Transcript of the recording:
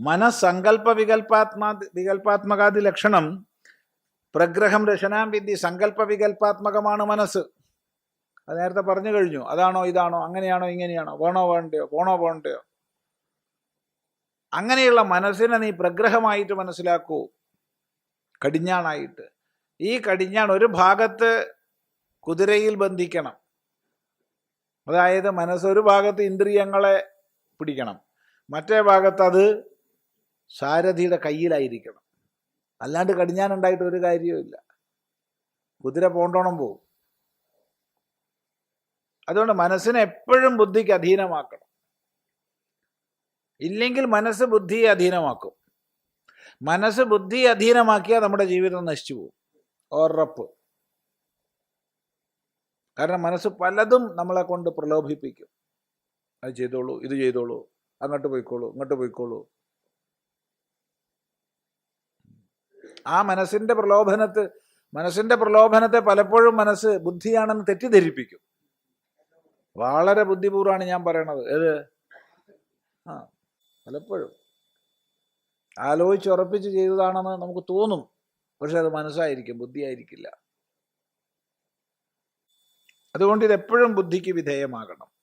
മനസ്സങ്കല്പ വികൽപ്പാത്മാ വികൽപ്പാത്മകാദി ലക്ഷണം പ്രഗ്രഹം രശനാം വിദ്യ സങ്കല്പ വികൽപ്പാത്മകമാണ് മനസ്സ്. അത് നേരത്തെ പറഞ്ഞു കഴിഞ്ഞു. അതാണോ ഇതാണോ? അങ്ങനെയാണോ ഇങ്ങനെയാണോ? വേണോ വേണ്ടയോ? പോണോ പോണ്ടയോ? അങ്ങനെയുള്ള മനസ്സിനെ നീ പ്രഗ്രഹമായിട്ട് മനസ്സിലാക്കൂ. കടിഞ്ഞാണായിട്ട്. ഈ കടിഞ്ഞാൺ ഒരു ഭാഗത്ത് കുതിരയിൽ ബന്ധിക്കണം. അതായത് മനസ്സൊരു ഭാഗത്ത് ഇന്ദ്രിയങ്ങളെ പിടിക്കണം. മറ്റേ ഭാഗത്ത് അത് സാരഥിയുടെ കയ്യിലായിരിക്കണം. അല്ലാണ്ട് കടിഞ്ഞാനുണ്ടായിട്ട് ഒരു കാര്യവുമില്ല കുതിര പോണ്ടോണം പോവും. അതുകൊണ്ട് മനസ്സിനെ എപ്പോഴും ബുദ്ധിക്ക് അധീനമാക്കണം. ഇല്ലെങ്കിൽ മനസ്സ് ബുദ്ധിയെ അധീനമാക്കും. മനസ്സ് ബുദ്ധിയെ അധീനമാക്കിയാൽ നമ്മുടെ ജീവിതം നശിച്ചു പോകും. ഉറപ്പ്. കാരണം മനസ്സ് പലതും നമ്മളെ കൊണ്ട് പ്രലോഭിപ്പിക്കും. അത് ചെയ്തോളൂ ഇത് ചെയ്തോളൂ അങ്ങോട്ട് പോയിക്കോളൂ ഇങ്ങോട്ട് പോയിക്കോളൂ. ആ മനസ്സിന്റെ പ്രലോഭനത്ത് മനസ്സിന്റെ പ്രലോഭനത്തെ പലപ്പോഴും മനസ്സ് ബുദ്ധിയാണെന്ന് തെറ്റിദ്ധരിപ്പിക്കും. വളരെ ബുദ്ധിപൂർവമാണ് ഞാൻ പറയണത്. ഏത്? ആ പലപ്പോഴും. ആലോചിച്ചുറപ്പിച്ച് ചെയ്തതാണെന്ന് നമുക്ക് തോന്നും. പക്ഷെ അത് മനസ്സായിരിക്കും ബുദ്ധിയായിരിക്കില്ല. അതുകൊണ്ട് ഇതെപ്പോഴും ബുദ്ധിക്ക് വിധേയമാകണം.